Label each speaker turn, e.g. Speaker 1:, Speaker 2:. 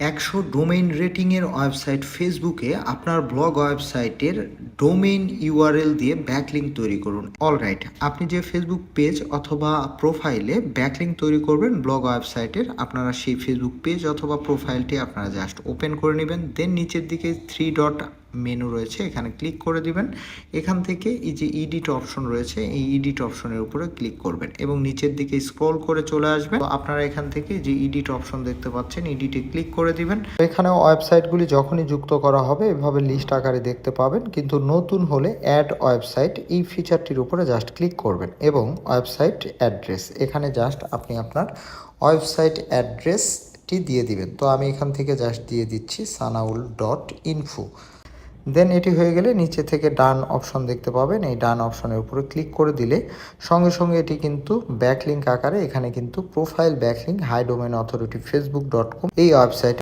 Speaker 1: একশো domain রেটিংয়ের website ফেসবুকে আপনার ব্লগ ওয়েবসাইটের ডোমেইন ইউআরএল দিয়ে ব্যাকলিঙ্ক তৈরি করুন। অলরাইট, আপনি যে ফেসবুক পেজ অথবা প্রোফাইলে ব্যাকলিঙ্ক তৈরি করবেন ব্লগ ওয়েবসাইটের, আপনারা সেই ফেসবুক পেজ অথবা প্রোফাইলটি আপনারা জাস্ট ওপেন করে নেবেন, দেন নিচের দিকে থ্রি ডট মেনু রয়েছে, এখানে ক্লিক করে দিবেন। এখান থেকে এই যে ইডিট অপশন রয়েছে, এই ইডিট অপশনের উপরে ক্লিক করবেন এবং নিচের দিকে স্ক্রল করে চলে আসবেন। আপনারা এখান থেকে যে ইডিট অপশন দেখতে পাচ্ছেন ইডিটে ক্লিক করে দিবেন। এখানে ওয়েবসাইটগুলি যখনই যুক্ত করা হবে, এভাবে লিস্ট আকারে দেখতে পাবেন, কিন্তু নতুন হলে অ্যাড ওয়েবসাইট এই ফিচারটির উপরে জাস্ট ক্লিক করবেন এবং ওয়েবসাইট অ্যাড্রেস এখানে জাস্ট আপনি আপনার ওয়েবসাইট অ্যাড্রেসটি দিয়ে দিবেন। তো আমি এখান থেকে জাস্ট দিয়ে দিচ্ছি সানাউল ডট ইনফো দেন এটি হয়ে গেলে নিচে থেকে ডান অপশন দেখতে পাবেন। এই ডান অপশনের উপরে ক্লিক করে দিলে সঙ্গে সঙ্গে এটি কিন্তু ব্যাকলিঙ্ক আকারে এখানে কিন্তু profile backlink high domain authority Facebook dot com এই ওয়েবসাইটে